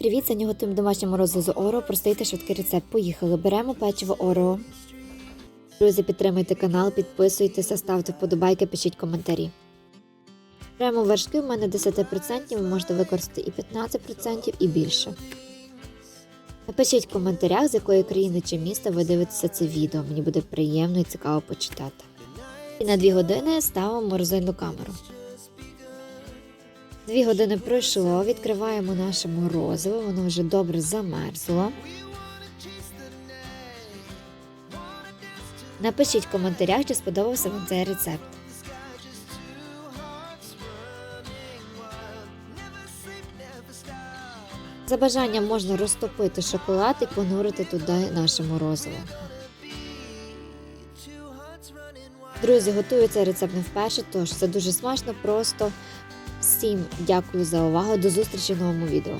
Привіт, сьогодні готуємо домашнє морозиво з Орео. Простий та швидкий рецепт. Поїхали. Беремо печиво Орео. Друзі, підтримуйте канал, підписуйтеся, ставте вподобайки, пишіть коментарі. Беремо вершки, в мене 10%, ви можете використати і 15%, і більше. Напишіть в коментарях, з якої країни чи міста ви дивитеся це відео. Мені буде приємно і цікаво почитати. І на 2 години ставимо морозильну камеру. Дві години пройшло, відкриваємо наше морозиво, воно вже добре замерзло. Напишіть в коментарях, чи сподобався вам цей рецепт. За бажанням можна розтопити шоколад і понурити туди наше морозиво. Друзі, готую цей рецепт не вперше, тож це дуже смачно, просто. Всім дякую за увагу. До зустрічі в новому відео.